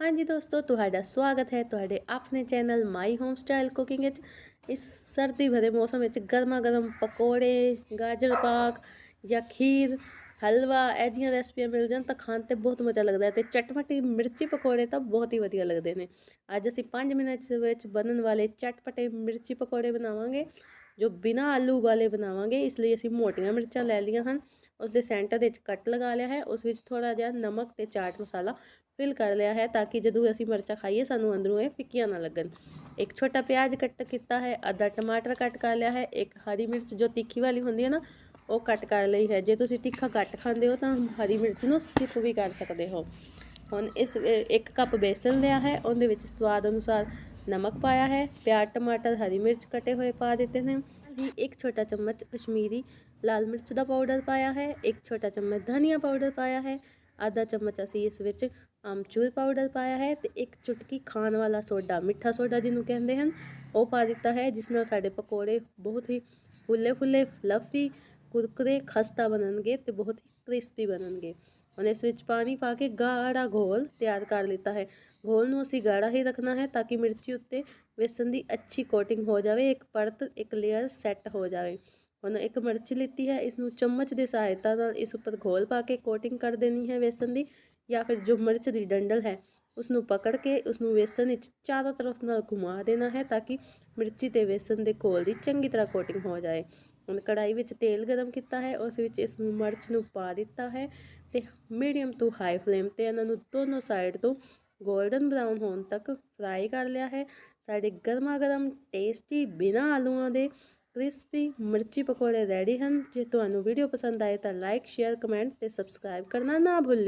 ਹਾਂਜੀ ਦੋਸਤੋ ਤੁਹਾਡਾ ਸਵਾਗਤ ਹੈ ਤੁਹਾਡੇ ਆਪਣੇ channel my home style cooking ਵਿੱਚ ਇਸ ਸਰਦੀ ਭਰੇ ਮੌਸਮ ਵਿੱਚ ਗਰਮਾ ਗਰਮ ਪਕੌੜੇ ਗਾਜਰ ਪਾਕ ਜਾਂ ਖੀਰ ਹਲਵਾ ਇਹ ਜਿਹੀਆਂ ਰੈਸਪੀਆਂ ਮਿਲ ਜਾਣ ਤਾਂ ਖਾਣ ਤੇ ਬਹੁਤ ਮਜ਼ਾ ਲੱਗਦਾ ਹੈ ਤੇ ਚਟਪਟੀ ਮਿਰਚੀ ਪਕੌੜੇ ਤਾਂ ਬਹੁਤ ਹੀ ਵਧੀਆ ਲੱਗਦੇ ਨੇ ਅੱਜ ਅਸੀਂ 5 ਮਿੰਟ ਵਿੱਚ ਬਣਨ ਵਾਲੇ ਚਟਪਟੇ ਮਿਰਚੀ ਪਕੌੜੇ ਬਣਾਵਾਂਗੇ ਜੋ ਬਿਨਾ ਆਲੂ ਵਾਲੇ ਬਣਾਵਾਂਗੇ ਇਸ ਲਈ ਅਸੀਂ ਮੋਟੀਆਂ ਮਿਰਚਾਂ ਲੈ ਲਈਆਂ ਹਨ ਉਸ ਦੇ ਸੈਂਟਰ ਵਿੱਚ ਕੱਟ ਲਗਾ ਲਿਆ ਹੈ ਉਸ ਵਿੱਚ ਥੋੜਾ ਜਿਹਾ ਨਮਕ ਤੇ ਚਾਟ ਮਸਾਲਾ ਫਿਲ ਕਰ ਲਿਆ ਹੈ ਤਾਂ ਕਿ ਜਦੋਂ ਅਸੀਂ ਮਿਰਚਾਂ ਖਾਈਏ ਸਾਨੂੰ ਅੰਦਰੋਂ ਇਹ ਫਿੱਕੀਆਂ ਨਾ ਲੱਗਣ ਇੱਕ ਛੋਟਾ ਪਿਆਜ਼ ਕੱਟ ਕੀਤਾ ਹੈ ਅੱਧਾ ਟਮਾਟਰ ਕੱਟ ਕਰ ਲਿਆ ਹੈ ਇੱਕ ਹਰੀ ਮਿਰਚ ਜੋ ਤਿੱਖੀ ਵਾਲੀ ਹੁੰਦੀ ਹੈ ਨਾ ਉਹ ਕੱਟ ਕਰ ਲਈ ਹੈ ਜੇ ਤੁਸੀਂ ਤਿੱਖਾ ਘੱਟ ਖਾਂਦੇ ਹੋ ਤਾਂ ਹਰੀ ਮਿਰਚ ਨੂੰ ਸਕਿਪ ਵੀ ਕਰ ਸਕਦੇ ਹੋ ਹੁਣ ਇਸ ਇੱਕ ਕੱਪ ਬੇਸਨ ਲਿਆ ਹੈ ਉਹਦੇ ਵਿੱਚ ਸਵਾਦ ਅਨੁਸਾਰ ਨਮਕ ਪਾਇਆ ਹੈ ਪਿਆਜ਼ ਟਮਾਟਰ ਹਰੀ ਮਿਰਚ ਕਟੇ ਹੋਏ ਪਾ ਦਿੱਤੇ ਨੇ ਹੀ ਇੱਕ ਛੋਟਾ ਚਮਚ ਕਸ਼ਮੀਰੀ ਲਾਲ ਮਿਰਚ ਦਾ ਪਾਊਡਰ ਪਾਇਆ ਹੈ ਇੱਕ ਛੋਟਾ ਚਮਚ ਧਨੀਆ ਪਾਊਡਰ ਪਾਇਆ ਹੈ ਆਧਾ ਚਮਚ ਅਸੀਂ ਇਸ ਵਿੱਚ ਆਮਚੂਰ ਪਾਊਡਰ ਪਾਇਆ ਹੈ ਤੇ ਇੱਕ ਚੁਟਕੀ ਖਾਣ ਵਾਲਾ ਸੋਡਾ ਮਿੱਠਾ ਸੋਡਾ ਜਿਹਨੂੰ ਕਹਿੰਦੇ ਹਨ ਉਹ ਪਾ ਦਿੱਤਾ ਹੈ ਜਿਸ ਨਾਲ ਸਾਡੇ ਪਕੌੜੇ ਬਹੁਤ ਹੀ ਫੁੱਲੇ ਫੁੱਲੇ ਫਲਫੀ ਕੁਰਕਰੇ ਖਸਤਾ ਬਣਨਗੇ ਤੇ ਬਹੁਤ ਹੀ ਕ੍ਰਿਸਪੀ ਬਣਨਗੇ। ਹੁਣ ਇਸ ਵਿੱਚ ਪਾਣੀ ਪਾ ਕੇ ਗਾੜਾ ਘੋਲ ਤਿਆਰ ਕਰ ਲਿੱਤਾ ਹੈ। ਘੋਲ ਨੂੰ ਅਸੀਂ ਗਾੜਾ ਹੀ ਰੱਖਣਾ ਹੈ ਤਾਂ ਕਿ ਮਿਰਚੀ ਉੱਤੇ ਵੇਸਣ ਦੀ ਅੱਛੀ ਕੋਟਿੰਗ ਹੋ ਜਾਵੇ, ਇੱਕ ਪਰਤ, ਇੱਕ ਲੇਅਰ ਸੈੱਟ ਹੋ ਜਾਵੇ। ਹੁਣ ਇੱਕ ਮਿਰਚ ਲਿੱਤੀ ਹੈ ਇਸ ਨੂੰ ਚਮਚ ਦੇ ਸਹਾਇਤਾ ਨਾਲ ਇਸ ਉੱਪਰ ਘੋਲ ਪਾ ਕੇ ਕੋਟਿੰਗ ਕਰ ਦੇਣੀ ਹੈ ਵੇਸਣ ਦੀ ਜਾਂ ਫਿਰ ਜੋ ਮਿਰਚ ਦੀ ਡੰਡਲ ਹੈ ਉਸ ਨੂੰ ਪਕੜ ਕੇ ਉਸ ਨੂੰ ਵੇਸਣ ਵਿੱਚ ਚਾਰੋਂ ਤਰਫ ਨਾਲ ਘੁਮਾ ਦੇਣਾ ਹੈ ਤਾਂ ਕਿ ਮਿਰਚੀ ਤੇ ਵੇਸਣ ਦੇ ਘੋਲ ਦੀ ਚੰਗੀ ਤਰ੍ਹਾਂ ਕੋਟਿੰਗ ਹੋ ਜਾਏ। ਹੁਣ ਕੜਾਈ ਵਿੱਚ ਤੇਲ ਗਰਮ ਕੀਤਾ ਹੈ, ਉਸ ਵਿੱਚ ਇਸ ਨੂੰ ਮਿਰਚ ਨੂੰ ਪਾ ਦਿੱਤਾ ਹੈ ਤੇ ਮੀਡੀਅਮ ਟੂ ਹਾਈ ਫਲੇਮ ਤੇ ਇਹਨਾਂ ਨੂੰ ਦੋਨੋਂ ਸਾਈਡ ਤੋਂ 골ਡਨ ਬ੍ਰਾਊਨ ਹੋਣ ਤੱਕ ਫਰਾਈ ਕਰ ਲਿਆ ਹੈ। ਸਾਡੇ ਗਰਮਾ ਗਰਮ ਟੇਸਟੀ ਬਿਨਾ ਆਲੂਆਂ ਦੇ ਕ੍ਰਿਸਪੀ ਮਿਰਚੀ ਪਕੌੜੇ ਰੈਡੀ ਹਨ। ਜੇ ਤੁਹਾਨੂੰ ਵੀਡੀਓ ਪਸੰਦ ਆਏ ਤਾਂ ਲਾਈਕ ਸ਼ੇਅਰ ਕਮੈਂਟ ਤੇ ਸਬਸਕ੍ਰਾਈਬ ਕਰਨਾ ਨਾ ਭੁੱਲਿਓ।